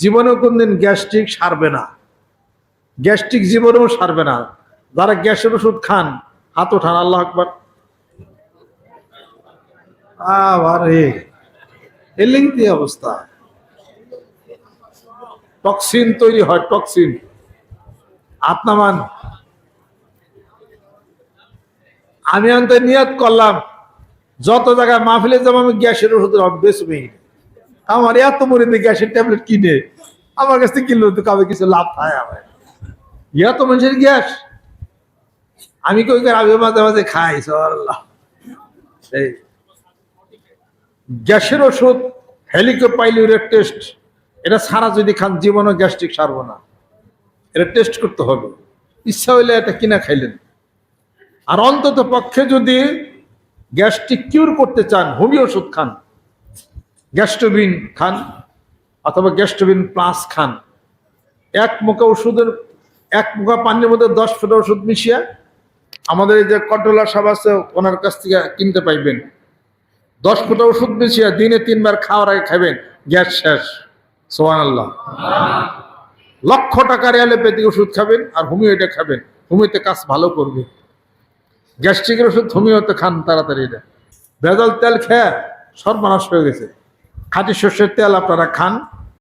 জীবনেও কোনদিন গ্যাস্ট্রিক সারবে না। গ্যাস্ট্রিক জীবনেও সারবে না। যারা গ্যাসের ওষুধ খান, হাত ওঠান, আল্লাহ আকবার। আরে এলিংতি অবস্থা? টক্সিন তৈরি হয়, টক্সিন। আত্মামান। আমি অন্ত নিয়ত করলাম, যত জায়গায় মাহফিলে যাব আমি গ্যাসের ওষুধের বেসবই আমার এত মনে মরিতে গ্যাসের ট্যাবলেট কিনে। আমার কাছ থেকে কিনলো তো কাবে কিছু লাভ পায় আমার ইয়া তো মানুষের গ্যাস। আমি কই আমি মাঝে মাঝে খাই আল্লাহ এই গ্যাসের ওষুধ হেলিকোপাইলিউরের টেস্ট, এটা সারা যদি খান, জীবনও গ্যাস্ট্রিক সারবো না। এটা টেস্ট করতে হবে। ইচ্ছা হইলে এটা কিনা খাইলেন। আর অন্তত পক্ষে যদি গ্যাস্ট্রিক কিউর করতে চান, হোমিও ওষুধ খান। গ্যাস্ট্রোবিন খান অথবা গ্যাস্ট্রোবিন প্লাস খান। এক মুখা ওষুধের, এক মুখা পানির মধ্যে দশ ফোঁটা ওষুধ মিশিয়ে আমাদের এই যে কন্ট্রোলার সাহেব আছে, ওনার কাছ থেকে কিনতে পাইবেন। দশ ফোঁটা ওষুধ মিশিয়ে দিনে তিনবার খাওয়ার আগে খাবেন গ্যাস শেষ। সোহান আল্লাহ লক্ষ টাকার অ্যালোপ্যাথিক ওষুধ খাবেন আর হোমিওটা খাবেন। হোমিওতে কাজ ভালো করবে। গ্যাস্ট্রিকের ওষুধ হোমিওতে খান তাড়াতাড়ি এটা। ভেজাল তেল খেয়ে সর্বনাশ হয়ে গেছে। খাঁটি শস্যের তেল আপনারা খান।